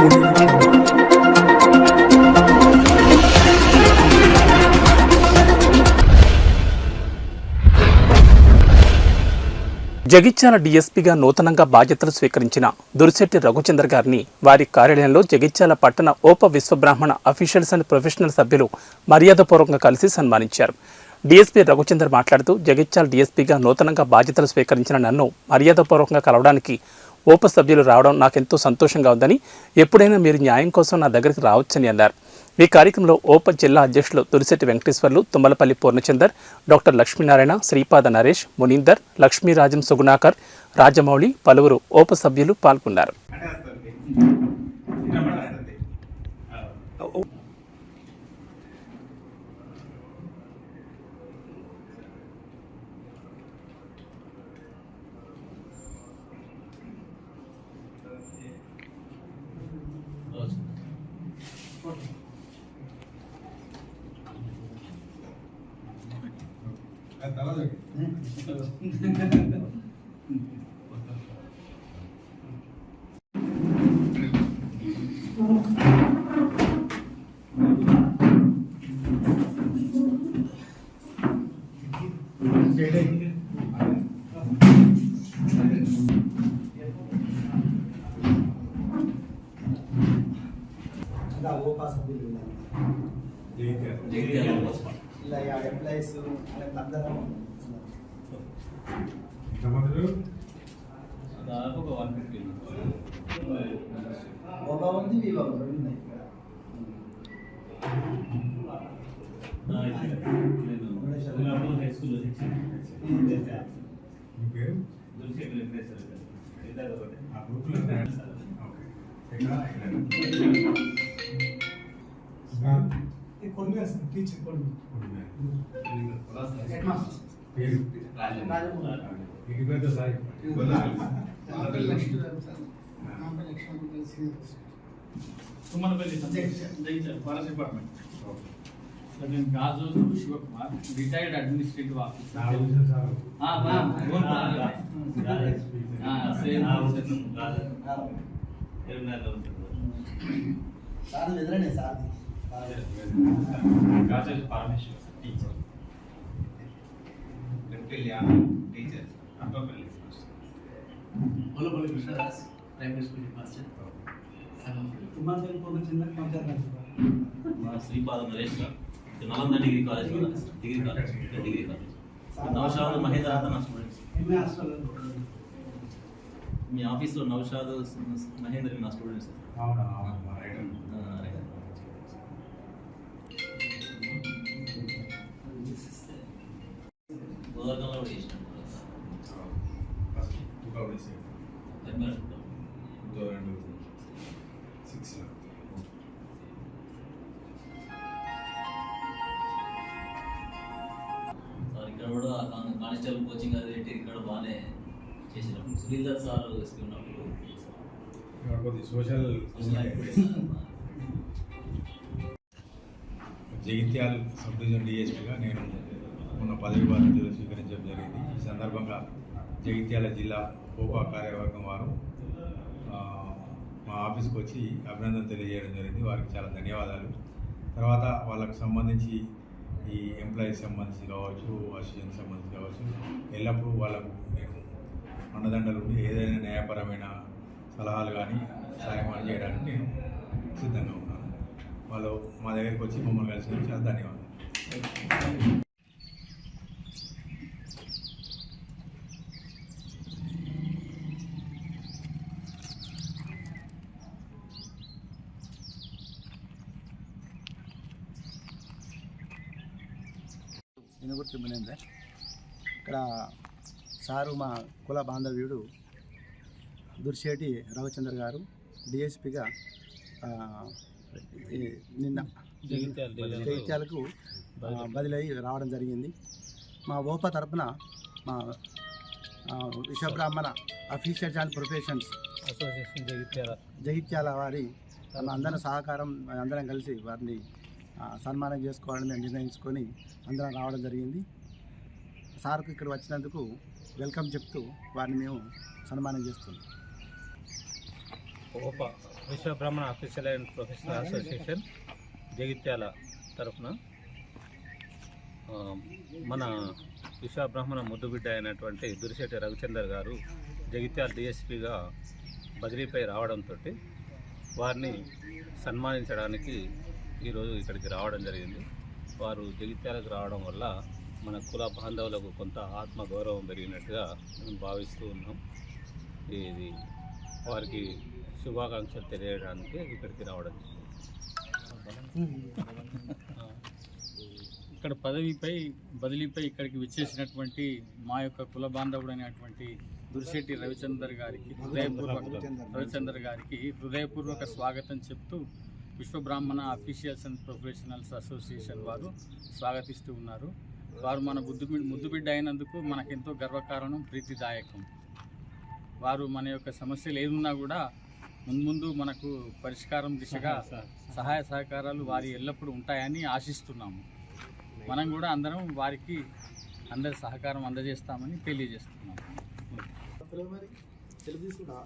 జగిత్యాల డీఎస్పీగా నూతనంగా బాధ్యతలు స్వీకరించిన దురిశెట్టి రఘుచందర్ గారిని వారి కార్యాలయంలో జగిత్యాల పట్టణ ఓప విశ్వబ్రాహ్మణ అఫీషియల్స్ అండ్ ప్రొఫెషనల్ సభ్యులు మర్యాదపూర్వకంగా కలిసి సన్మానించారు. డీఎస్పీ రఘుచందర్ మాట్లాడుతూ జగిత్యాల డీఎస్పీగా నూతనంగా బాధ్యతలు స్వీకరించిన నన్ను మర్యాదపూర్వకంగా కలవడానికి ఓప సభ్యులు రావడం నాకెంతో సంతోషంగా ఉందని ఎప్పుడైనా మీరు న్యాయం కోసం నా దగ్గరికి రావచ్చని అన్నారు. ఈ కార్యక్రమంలో ఓప జిల్లా అధ్యక్షులు తులిశెట్టి వెంకటేశ్వర్లు తుమ్మలపల్లి పూర్ణచందర్ డాక్టర్ లక్ష్మీనారాయణ శ్రీపాద నరేష్ మునీందర్ లక్ష్మీరాజం సుగుణాకర్ రాజమౌళి పలువురు ఓప సభ్యులు పాల్గొన్నారు. ఇలా ఓపా సభ్యులు. ఇలా ఎంప్లాయీస్ అందరం దాదాపు ఒక వన్ ఫిఫ్టీ ఓపా ఉంది వివా ఉంది రెండు ఉన్నాయి నేను హై స్కూల్లో శిక్షణ ఇది తెలుసా? దుర్శేఖర్ వెంకటేశ్వర గారు. ఇద్దరు ఒకటే. ఈ కొన్ని వేస్తాం, టీచర్ కొన్ని తుమ్మలపల్లి జయించారు ఫారెస్ట్ డిపార్ట్మెంట్ సో నేను గాజు శివకుమార్ రిటైర్డ్ అడ్మినిస్ట్రేటివ్ ఆఫీసర్ ఆ, మా, ఓన్ పరంగా. ఆ, సేమ్ సార్ ఎదురనే sir Gaju Parameshwar teacher. Teacher. Ambapalli Mulapalli Krishnadas primary school master panchayati మా Shripada Naresh Nalanda degree college degree college. Degree college. Naushad Mahendra అంతా నా స్టూడెంట్స్ మీ ఆఫీస్లో నౌషాద్ మహేంద్ర నా స్టూడెంట్స్. గోదావరిలో కూడా చేసినాం సార్ ఇక్కడ కూడా కాన్- కానిస్టేబుల్ కోచింగ్ అది ఇక్కడ బాగానే చేసినాం. సునీల్ సార్ ఎస్పీ ఉన్నప్పుడు సోషల్ జగిత్యాల సబ్ డివిజన్ డిఎస్పీగా నేను మొన్న పదవి బాధ్యతలు స్వీకరించడం జరిగింది. ఈ సందర్భంగా జగిత్యాల జిల్లా హోపా కార్యవర్గం వారు మా ఆఫీస్కి వచ్చి అభినందన తెలియజేయడం జరిగింది. వారికి చాలా ధన్యవాదాలు. తర్వాత వాళ్ళకు సంబంధించి ఈ ఎంప్లాయీస్ సంబంధించి కావచ్చు అసిస్టెంట్ సంబంధించి కావచ్చు ఎల్లప్పుడూ వాళ్ళకు నేను అండదండలు ఏదైనా న్యాయపరమైన సలహాలు కానీ సహాయం చేయడానికి నేను సిద్ధంగా ఉన్నాను. వాళ్ళు మా దగ్గరికి వచ్చి మమ్మల్ని కలిసి చాలా ధన్యవాదాలు. ఇనుగుర్తి మునేందర్ ఇక్కడ సారు మా కుల బాంధవ్యుడు దుర్శేటి రవిచంద్ర గారు డిఎస్పిగా నిన్న. జగిత్యాలకు బదిలై రావడం జరిగింది మా ఓప తరపున మా Vishwabrahmin officials and professions association Jagtial Jagtial వారి అందరం సహకారం అందరం కలిసి వారిని సన్మానం చేసుకోవాలని మేము నిర్ణయించుకొని అందరం రావడం జరిగింది. సార్కు ఇక్కడ వచ్చినందుకు వెల్కమ్ చెప్తూ వారిని మేము సన్మానం చేస్తున్నాం. ఓప విశ్వ బ్రాహ్మణ అండ్ ప్రొఫెషనల్ అసోసియేషన్ జగిత్యాల తరఫున మన విశ్వ బ్రాహ్మణ ముద్దుబిడ్డ అయినటువంటి దురిశెట్టి రవిచందర్ గారు జగిత్యాల డిఎస్పీగా బదిలీపై రావడంతో వారిని సన్మానించడానికి ఈరోజు ఇక్కడికి రావడం జరిగింది. వారు జగిత్యాలకు రావడం వల్ల మన కుల బాంధవులకు కొంత ఆత్మ గౌరవం పెరిగినట్టుగా మేము భావిస్తూ ఉన్నాం. ఇది వారికి శుభాకాంక్షలు తెలియడానికి ఇక్కడికి రావడం ఇక్కడ పదవిపై బదిలీపై ఇక్కడికి విచ్చేసినటువంటి మా యొక్క కుల బాంధవుడైనటువంటి దురిశెట్టి రవిచందర్ గారికి హృదయపూర్వక రవిచందర్ గారికి హృదయపూర్వక స్వాగతం చెప్తూ Vishwabrahmin officials and professionals association వారు స్వాగతిస్తూ ఉన్నారు. వారు మన బుద్ధు ముద్దుబిడ్డ అయినందుకు మనకెంతో గర్వకారణం ప్రీతిదాయకం. వారు మన యొక్క సమస్యలు ఏదున్నా కూడా ముందు ముందు మనకు పరిష్కారం దిశగా సహాయ సహకారాలు వారి ఎల్లప్పుడూ ఉంటాయని ఆశిస్తున్నాము. మనం కూడా అందరం వారికి అందరి సహకారం అందజేస్తామని తెలియజేస్తున్నాము. తెలుగు తీసుకుంటా